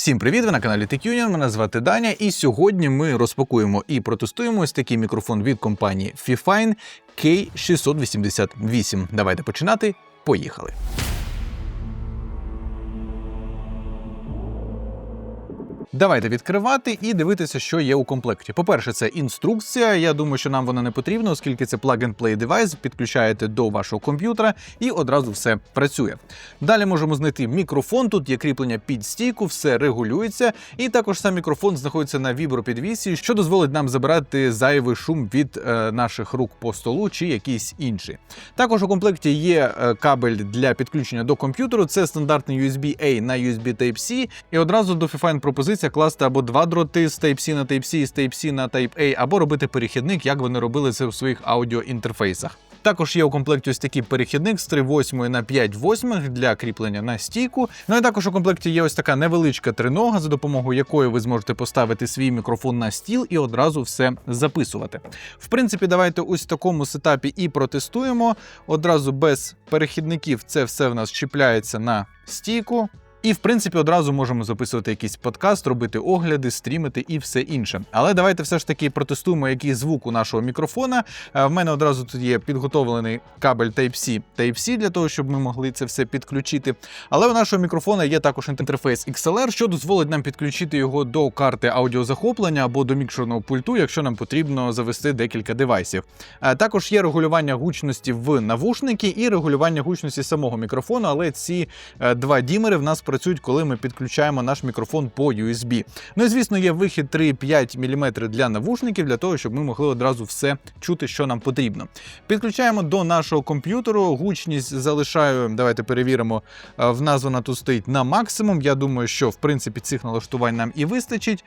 Всім привіт! Ви на каналі TechUnion, Мене звати Даня, і сьогодні ми розпакуємо і протестуємо ось такий мікрофон від компанії Fifine K688. Давайте починати. Поїхали. Давайте відкривати і дивитися, що є у комплекті. По-перше, це інструкція. Я думаю, що нам вона не потрібна, оскільки це plug-and-play девайс, підключаєте до вашого комп'ютера і одразу все працює. Далі можемо знайти мікрофон. Тут є кріплення під стійку, все регулюється, і також сам мікрофон знаходиться на вібропідвісі, що дозволить нам забирати зайвий шум від е, наших рук по столу чи якийсь інший. Також у комплекті є е, кабель для підключення до комп'ютеру. Це стандартний USB-A на USB Type-C, і одразу до Fifine пропозиція класти або два дроти з Type-C на Type-C і з Type-C на Type-A, або робити перехідник, як вони робили це у своїх аудіоінтерфейсах. Також є у комплекті ось такий перехідник з 3,8 на 5,8 для кріплення на стійку. Ну і також у комплекті є ось така невеличка тринога, за допомогою якої ви зможете поставити свій мікрофон на стіл і одразу все записувати. В принципі, давайте ось в такому сетапі і протестуємо. Одразу без перехідників це все в нас чіпляється на стійку. І в принципі одразу можемо записувати якийсь подкаст, робити огляди, стрімити і все інше. Але давайте все ж таки протестуємо, який звук у нашого мікрофона. Е, В мене одразу тут є підготовлений кабель Type-C Type-C для того, щоб ми могли це все підключити. Але у нашого мікрофона є також інтерфейс XLR, що дозволить нам підключити його до карти аудіозахоплення або до мікшерного пульту, якщо нам потрібно завести декілька девайсів. Е, Також є регулювання гучності в навушники і регулювання гучності самого мікрофону, але ці е, два дімери в нас працюють, коли ми підключаємо наш мікрофон по USB. Ну і звісно, є вихід 3,5 мм для навушників, для того, щоб ми могли одразу все чути, що нам потрібно. Підключаємо до нашого комп'ютеру. Гучність залишаю. Давайте перевіримо. е, В нас вона тут стоїть на максимум. Я думаю, що в принципі цих налаштувань нам і вистачить.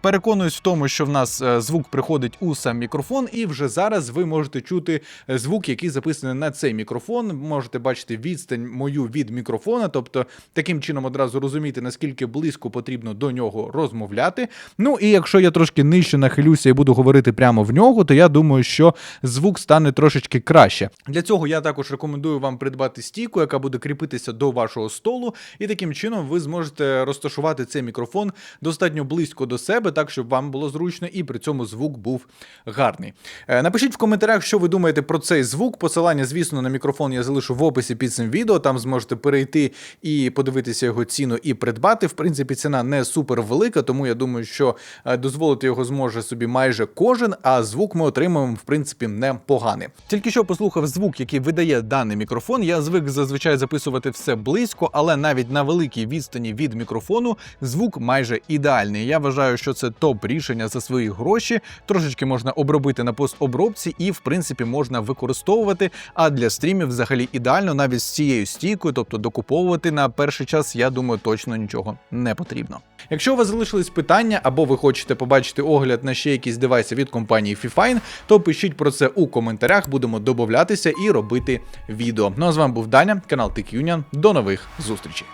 Переконуюсь в тому, що в нас е, звук приходить у сам мікрофон, і вже зараз ви можете чути е, звук, який записаний на цей мікрофон. Можете бачити відстань мою від мікрофона, тобто таким чином одразу розуміти, наскільки близько потрібно до нього розмовляти. Ну і якщо я трошки нижче нахилюся і буду говорити прямо в нього, то я думаю, що звук стане трошечки краще. Для цього я також рекомендую вам придбати стійку, яка буде кріпитися до вашого столу, і таким чином ви зможете розташувати цей мікрофон достатньо близько до себе, так щоб вам було зручно, і при цьому звук був гарний. Е, Напишіть в коментарях, що ви думаєте про цей звук. Посилання, звісно, на мікрофон я залишу в описі під цим відео. Там зможете перейти і подивитися його ціну і придбати. В принципі, ціна не супер велика, тому я думаю, що е, дозволити його зможе собі майже кожен, а звук ми отримуємо, в принципі, непоганий. Тільки що послухав звук, який видає даний мікрофон. Я звик зазвичай записувати все близько, але навіть на великій відстані від мікрофону звук майже ідеальний. Я вважаю, що це топ рішення за свої гроші. Трошечки можна обробити на постобробці і, в принципі, можна використовувати. А для стрімів взагалі ідеально навіть з цією стійкою, тобто докуповувати на перший час, я думаю, точно нічого не потрібно. Якщо у вас залишились питання або ви хочете побачити огляд на ще якісь девайси від компанії Fifine, то пишіть про це у коментарях, будемо додатися і робити відео. Ну а з вами був Даня, канал TechUnion. До нових зустрічей.